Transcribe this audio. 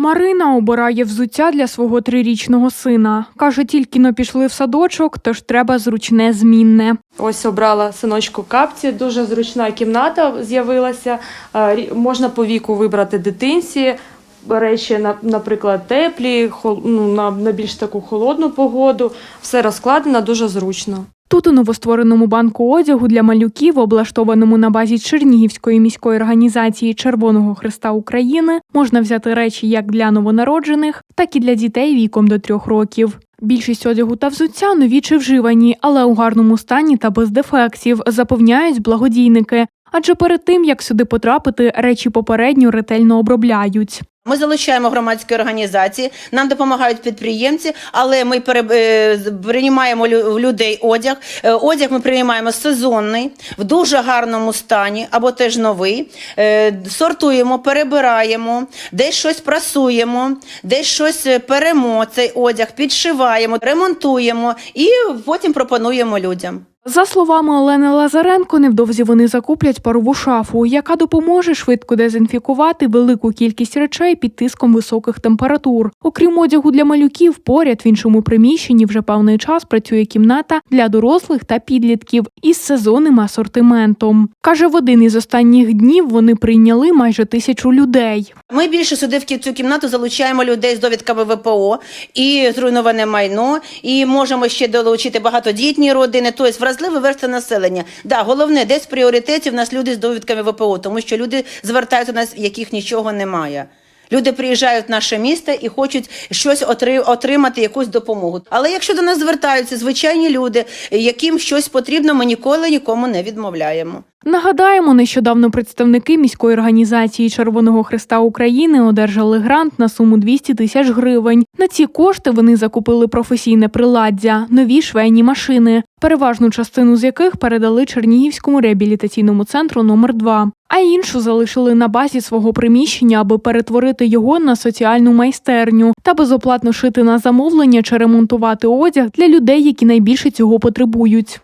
Марина обирає взуття для свого трирічного сина. Каже, тільки но пішли в садочок, тож треба зручне змінне. Ось обрала синочку капці, дуже зручна кімната з'явилася. Е, Можна по віку вибрати дитинці. Речі, наприклад, теплі, ну, на, на більш таку холодну погоду. Все розкладено дуже зручно. Тут у новоствореному банку одягу для малюків, облаштованому на базі Чернігівської міської організації Червоного Христа України, можна взяти речі як для новонароджених, так і для дітей віком до трьох років. Більшість одягу та взуття нові чи вживані, але у гарному стані та без дефектів, запевняють благодійники. Адже перед тим як сюди потрапити, речі попередньо ретельно обробляють. Ми залучаємо громадські організації, нам допомагають підприємці, але ми е, приймаємо в людей одяг. Е, Одяг ми приймаємо сезонний, в дуже гарному стані або теж новий. Е, Сортуємо, перебираємо, десь щось прасуємо, десь щось перемо цей одяг, підшиваємо, ремонтуємо і потім пропонуємо людям. За словами Олени Лазаренко, невдовзі вони закуплять парову шафу, яка допоможе швидко дезінфікувати велику кількість речей під тиском високих температур. Окрім одягу для малюків, поряд в іншому приміщенні вже певний час працює кімната для дорослих та підлітків із сезонним асортиментом. Каже, в один із останніх днів вони прийняли майже тисячу людей. Ми більше сюди в цю кімнату залучаємо людей з довідками ВПО і зруйноване майно, і можемо ще долучити багатодітні родини, тобто вразливі верста населення. Да, головне, десь в пріоритеті в нас люди з довідками ВПО, тому що люди звертаються до нас, яких нічого немає. Люди приїжджають в наше місто і хочуть щось отри- отримати, якусь допомогу. Але якщо до нас звертаються звичайні люди, яким щось потрібно, ми ніколи нікому не відмовляємо. Нагадаємо, нещодавно представники міської організації Червоного Христа України одержали грант на суму 200 тисяч гривень. На ці кошти вони закупили професійне приладдя, нові швейні машини, переважну частину з яких передали Чернігівському реабілітаційному центру номер 2 а іншу залишили на базі свого приміщення, аби перетворити його на соціальну майстерню та безоплатно шити на замовлення чи ремонтувати одяг для людей, які найбільше цього потребують.